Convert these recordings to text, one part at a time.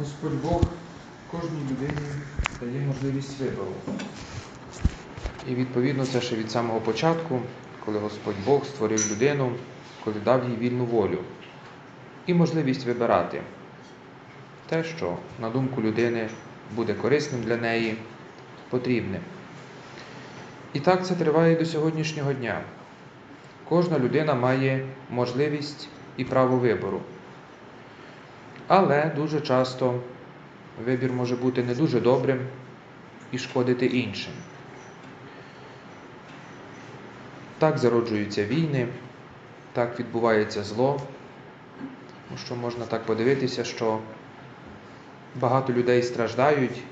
Господь Бог кожній людині дає можливість вибору. І відповідно це ще від самого початку, коли Господь Бог створив людину, коли дав їй вільну волю і можливість вибирати те, що, на думку людини, буде корисним для неї, потрібним. І так це триває до сьогоднішнього дня. Кожна людина має можливість і право вибору. Але дуже часто вибір може бути не дуже добрим і шкодити іншим. Так зароджуються війни, так відбувається зло, що можна так подивитися, що багато людей страждають,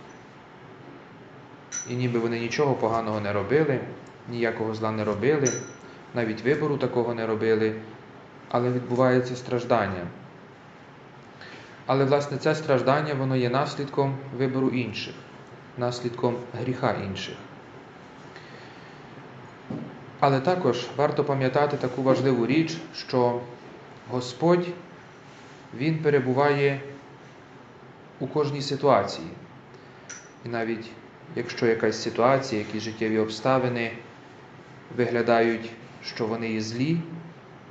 і ніби вони нічого поганого не робили, ніякого зла не робили, навіть вибору такого не робили, але відбувається страждання. Але, власне, це страждання воно є наслідком вибору інших, наслідком гріха інших. Але також варто пам'ятати таку важливу річ, що Господь Він перебуває у кожній ситуації. І навіть якщо якась ситуація, якісь життєві обставини виглядають, що вони є злі,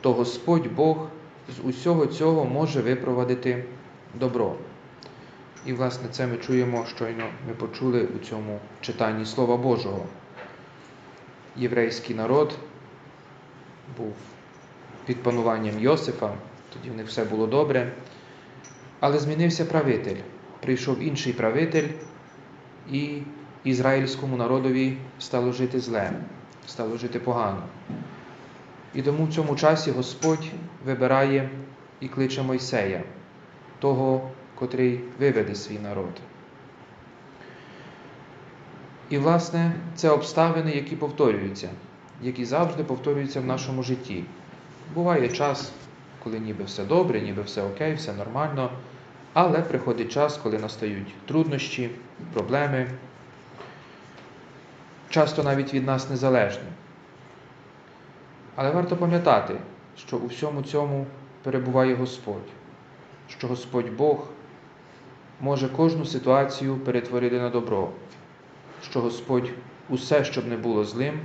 то Господь Бог з усього цього може випровадити добро. І, власне, це ми чуємо, щойно ми почули у цьому читанні Слова Божого. Єврейський народ був під пануванням Йосифа, тоді в них все було добре, але змінився правитель. Прийшов інший правитель, і ізраїльському народові стало жити зле, стало жити погано. І тому в цьому часі Господь вибирає і кличе Мойсея, того, котрий виведе свій народ. І, власне, це обставини, які повторюються, які завжди повторюються в нашому житті. Буває час, коли ніби все добре, ніби все окей, все нормально, але приходить час, коли настають труднощі, проблеми, часто навіть від нас незалежні. Але варто пам'ятати, що у всьому цьому перебуває Господь, що Господь Бог може кожну ситуацію перетворити на добро, що Господь усе, щоб не було злим,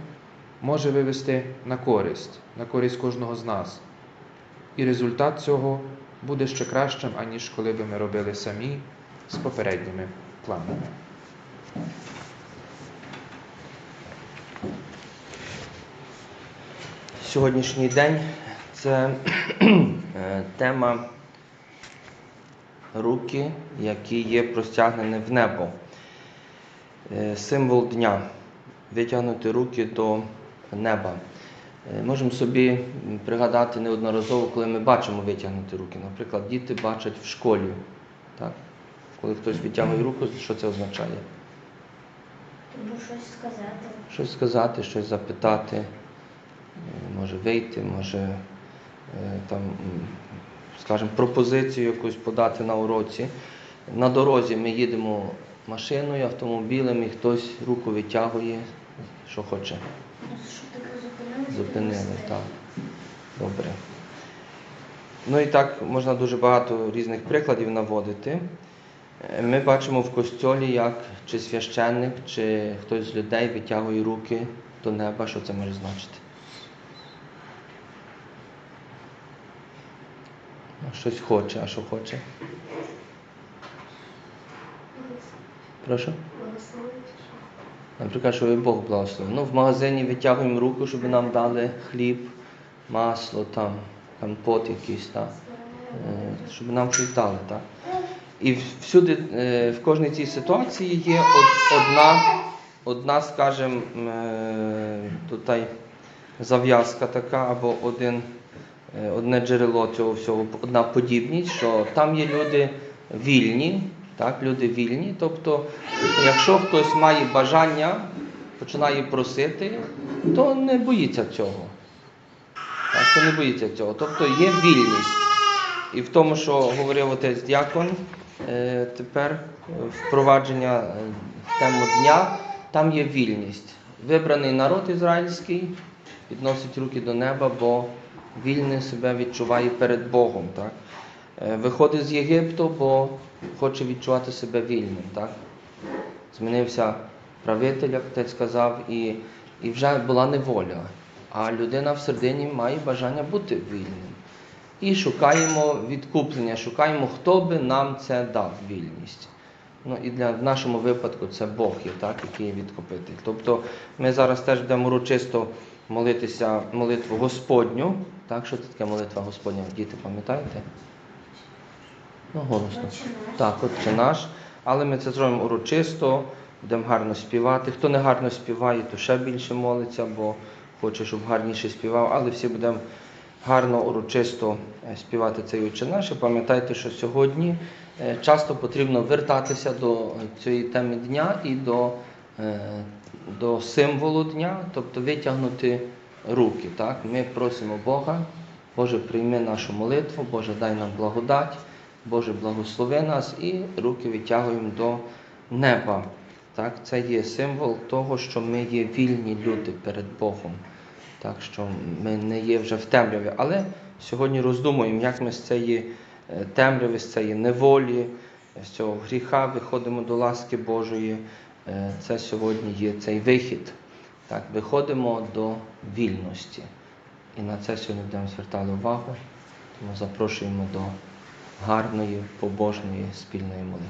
може вивести на користь, на користь кожного з нас. І результат цього буде ще кращим, аніж коли би ми робили самі з попередніми планами. Сьогоднішній день це е, тема руки, які є простягнені в небо. Е, Символ дня витягнути руки до неба. Е, Можемо собі пригадати неодноразово, коли ми бачимо витягнути руки. Наприклад, діти бачать в школі. Так? Коли хтось витягує руку, що це означає? Тому щось сказати. Щось сказати, щось запитати, е, може вийти, може там, скажімо, пропозицію якусь подати на уроці. На дорозі ми їдемо машиною, автомобілем, і хтось руку витягує, що хоче. Ну? Зупинили, так. Добре. Ну і так можна дуже багато різних прикладів наводити. Е, Ми бачимо в костьолі, як чи священник, чи хтось з людей витягує руки до неба, що це може значити. Щось хоче, а що хоче? Прошу? Наприклад, щоб Бог благословив. Ну, в магазині витягуємо руку, щоб нам дали хліб, масло, там, компот якийсь, так? Е, щоб нам щось дали. Так? І всюди, е, в кожній цій ситуації є одна, одна скажімо, е, зав'язка така, або один, одне джерело цього всього, одна подібність, що там є люди вільні, так, люди вільні. Тобто, якщо хтось має бажання, починає просити, то не боїться цього. Так, то не боїться цього. Тобто є вільність. І в тому, що говорив отець Дякон, е, тепер е, впровадження е, тему дня, там є вільність. Вибраний народ ізраїльський підносить руки до неба, бо вільний себе відчуває перед Богом. Так? е, виходить з Єгипту, бо хоче відчувати себе вільним. Так? Змінився правитель, як отець сказав, і, і вже була неволя. А людина всередині має бажання бути вільним. І шукаємо відкуплення, шукаємо, хто би нам це дав вільність. Ну і для в нашому випадку це Бог є, так, який є відкупитель. Тобто ми зараз теж будемо урочисто молитися молитву Господню. Так, що це таке молитва Господня? Діти, пам'ятаєте? Ну, голосно. Так, Отче наш. Але ми це зробимо урочисто, будемо гарно співати. Хто не гарно співає, то ще більше молиться, бо хоче, щоб гарніше співав, але всі будемо гарно урочисто е, співати цей Отче наш. І пам'ятайте, що сьогодні е, часто потрібно вертатися до цієї теми дня і до, е, до символу дня, тобто витягнути руки. Так? Ми просимо Бога, Боже, прийми нашу молитву, Боже, дай нам благодать. Боже, благослови нас і руки витягуємо до неба. Так, це є символ того, що ми є вільні люди перед Богом. Так що ми не є вже в темряві. Але сьогодні роздумуємо, як ми з цієї е, темряви, з цієї неволі, з цього гріха виходимо до ласки Божої. Е, Це сьогодні є цей вихід. Так, виходимо до вільності. І на це сьогодні будемо звертати увагу. Тому запрошуємо до гарної, побожної спільної молитви.